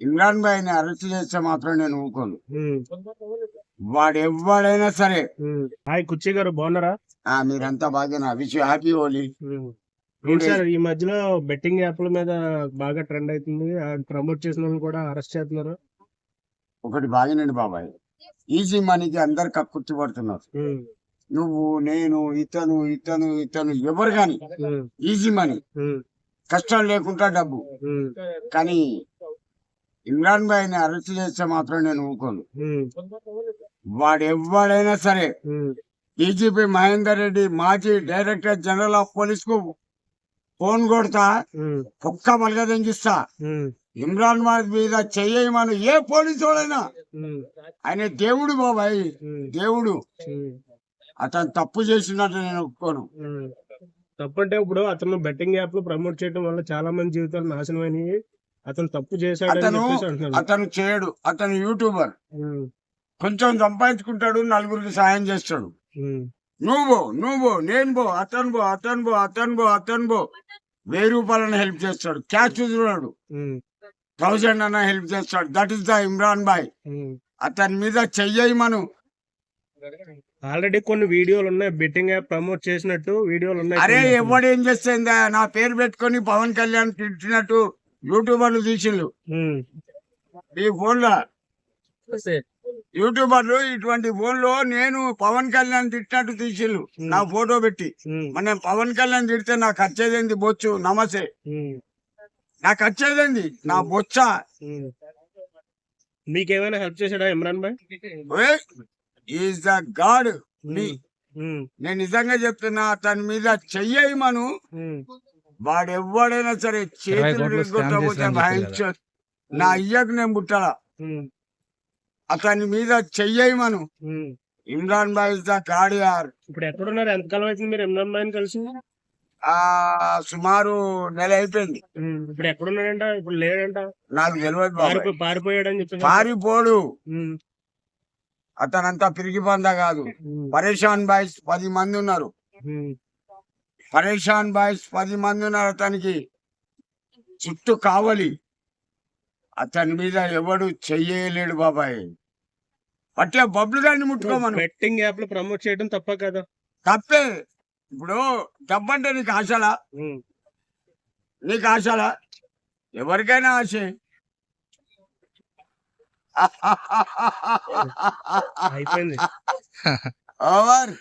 Imran భాయ్ని arrest చేస్తే మాత్రం నేను ఊకోను వాడు ఎవడైనా సరే. హాయ్ కుర్చీ గారు బాగున్నారా? ఆ మీరంతా బాగా విష్ హ్యాపీ హోలీ. ఏంటి సార్ ఈ మధ్యలో బెట్టింగ్ యాప్ల మీద బాగా ట్రెండ్ అవుతుంది. ప్రమోట్ చేసిన కూడా అరెస్ట్ చేస్తున్నారు. ఒకటి బాగానండి బాబాయ్. ఈజీ మనీకి అందరు కక్కుర్తి పడుతున్నారు నువ్వు నేను ఇతను ఇతను ఇతను ఎవరు కానీ ఈజీ మనీ. కష్టం లేకుండా డబ్బు. కానీ ఇమ్రాన్ భాయ్ని అరెస్ట్ చేస్తే మాత్రం నేను ఊకోను వాడు ఎవడైనా సరే డీజీపీ మహేందర్ రెడ్డి మాజీ డైరెక్టర్ జనరల్ ఆఫ్ పోలీస్కు ఫోన్ కొడతా ఉమ్, కుక్క మలగదెంగిస్తా ఉమ్, ఇమ్రాన్ భాయ్ మీద చెయ్యమను ఏ పోలీసు వాడైనా. ఆయన దేవుడు బాబాయ్ దేవుడు. అతను తప్పు చేసినట్టు నేను ఒప్పుకోను. తప్పంటే ఇప్పుడు అతను బెట్టింగ్ యాప్లో ప్రమోట్ చేయడం వల్ల చాలా మంది జీవితాలు నాశనం అయినాయి అతను తప్పు చేశాడని అతను అతను చేయడు. అతను యూట్యూబర్. కొంచెం సంపాదించుకుంటాడు నలుగురికి సాయం చేస్తాడు. నువ్వు నువ్వు నేను బో అతను బో అతను బో అతను బో అతను బో వెయ్యి రూపాయలను హెల్ప్ చేస్తాడు. క్యాష్ చూస్తున్నాడు. థౌజండ్ అన్న హెల్ప్ చేస్తాడు. That is the Imran bhai. అతని మీద చెయ్యమను ఆల్రెడీ కొన్ని వీడియోలు ఉన్నాయి. బెట్టింగ్ యాప్ ప్రమోట్ చేసినట్టు వీడియోలు ఉన్నాయి అరే. ఎవడేం చేస్తుందా? నా పేరు పెట్టుకొని పవన్ కళ్యాణ్ తిట్టినట్టు. యూట్యూబర్లు తీసిండు ఈ ఫోన్లో యూట్యూబర్లు ఇటువంటి ఫోన్లో నేను పవన్ కళ్యాణ్ తిట్టినట్టు తీసిండు నా ఫోటో పెట్టి. మన పవన్ కళ్యాణ్ తిడితే నాకు వచ్చేదేంది బొచ్చు? నమస్తే. నాకు వచ్చేదేంది నా బొచ్చ. మీకేమైనా హెల్ప్ చేశాడా Imran bhai? Is the God మీ నేను నిజంగా చెప్తున్నా అతని మీద చెయ్యమను వాడు ఎవడైనా సరే చేతులు భయించ నా అయ్యకు నేను పుట్టాలా. అతని మీద చెయ్యమను ఉమ్. Imran bhai is the God యార్ ఇప్పుడు ఎక్కడున్నారు? ఎంతకాలం అవుతుంది మీరు ఇమ్రాన్ భాయ్ని కలిసి? ఆ సుమారు నెల అయిపోయింది. ఇప్పుడు ఎక్కడున్నాడంట? ఇప్పుడు లేడంట? నాకు తెలియదు పారిపోయాడని చెప్పి పారిపోడు. అతనంతా పిరిగి పంద కాదు. పరేషాన్ బాయ్స్ పది మంది ఉన్నారు. పరేషాన్ బాయ్స్ పది మంది ఉన్నారు అతనికి. చుట్టూ కావలి. అతని మీద ఎవడు చెయ్యలేడు బాబాయ్. పట్టే బబ్లు గారిని ముట్టుకోమను. బెట్టింగ్ యాప్లో ప్రమోట్ చేయడం తప్ప కదా. తప్పే. ఇప్పుడు డబ్బంటే నీకు ఆశలా? నీకు ఆశలా? ఎవరికైనా ఆశే. అయిపోయింది. ఓవర్.